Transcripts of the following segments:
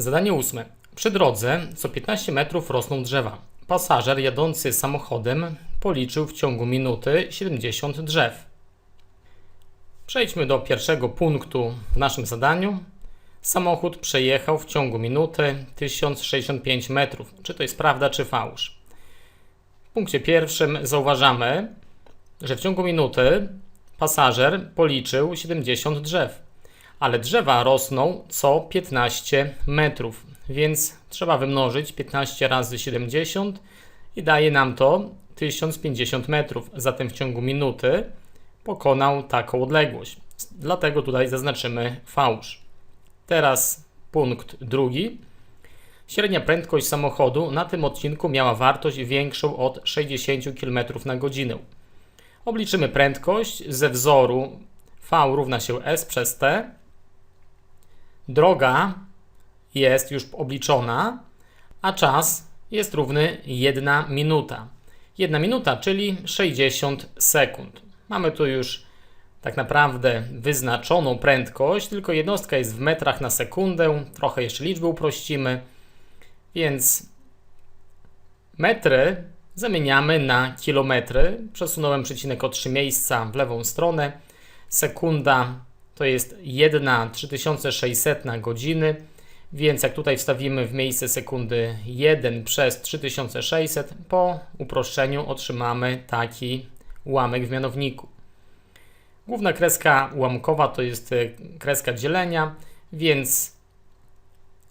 Zadanie ósme. Przy drodze co 15 metrów rosną drzewa. Pasażer jadący samochodem policzył w ciągu minuty 70 drzew. Przejdźmy do pierwszego punktu w naszym zadaniu. Samochód przejechał w ciągu minuty 1065 metrów. Czy to jest prawda, czy fałsz? W punkcie pierwszym zauważamy, że w ciągu minuty pasażer policzył 70 drzew, ale drzewa rosną co 15 metrów, więc trzeba wymnożyć 15 razy 70 i daje nam to 1050 metrów. Zatem w ciągu minuty pokonał taką odległość. Dlatego tutaj zaznaczymy fałsz. Teraz punkt drugi. Średnia prędkość samochodu na tym odcinku miała wartość większą od 60 km na godzinę. Obliczymy prędkość ze wzoru V równa się S przez T. Droga jest już obliczona, a czas jest równy 1 minuta. 1 minuta, czyli 60 sekund. Mamy tu już tak naprawdę wyznaczoną prędkość, tylko jednostka jest w metrach na sekundę. Trochę jeszcze liczby uprościmy, więc metry zamieniamy na kilometry. Przesunąłem przecinek o 3 miejsca w lewą stronę. Sekunda to jest 1 3600 na godziny, więc jak tutaj wstawimy w miejsce sekundy 1 przez 3600, po uproszczeniu otrzymamy taki ułamek w mianowniku. Główna kreska ułamkowa to jest e, kreska dzielenia, więc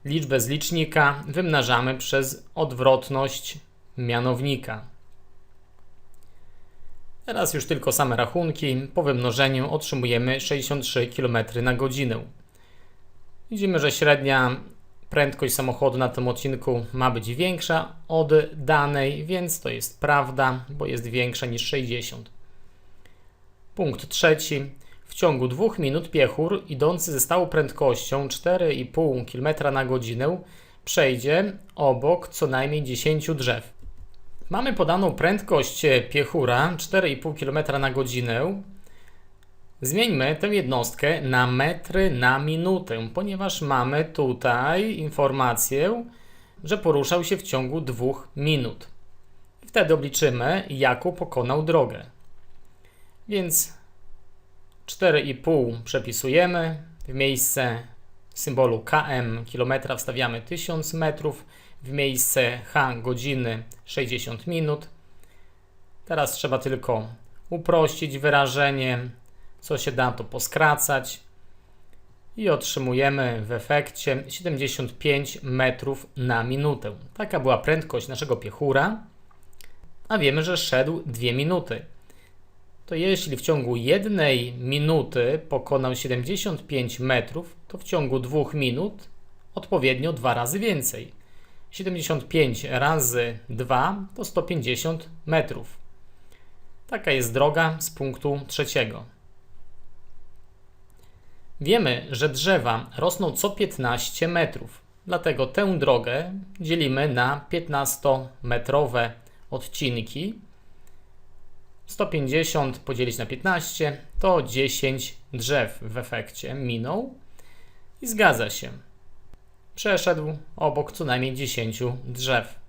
liczbę z licznika wymnażamy przez odwrotność mianownika. Teraz już tylko same rachunki. Po wymnożeniu otrzymujemy 63 km na godzinę. Widzimy, że średnia prędkość samochodu na tym odcinku ma być większa od danej, więc to jest prawda, bo jest większa niż 60. Punkt trzeci. W ciągu dwóch minut piechur idący ze stałą prędkością 4,5 km na godzinę przejdzie obok co najmniej 10 drzew. Mamy podaną prędkość piechura 4,5 km na godzinę. Zmieńmy tę jednostkę na metry na minutę, ponieważ mamy tutaj informację, że poruszał się w ciągu dwóch minut. Wtedy obliczymy, jaką pokonał drogę. Więc 4,5 przepisujemy. W miejsce symbolu km kilometra wstawiamy 1000 metrów. W miejsce h godziny 60 minut. Teraz trzeba tylko uprościć wyrażenie, co się da to poskracać i otrzymujemy w efekcie 75 metrów na minutę. Taka była prędkość naszego piechura, a wiemy, że szedł 2 minuty to jeśli w ciągu jednej minuty pokonał 75 metrów, to w ciągu dwóch minut odpowiednio dwa razy więcej. 75 razy 2 to 150 metrów. Taka jest droga z punktu trzeciego. Wiemy, że drzewa rosną co 15 metrów, dlatego tę drogę dzielimy na 15-metrowe odcinki 150 podzielić na 15 to 10 drzew w efekcie minął i zgadza się. Przeszedł obok co najmniej 10 drzew.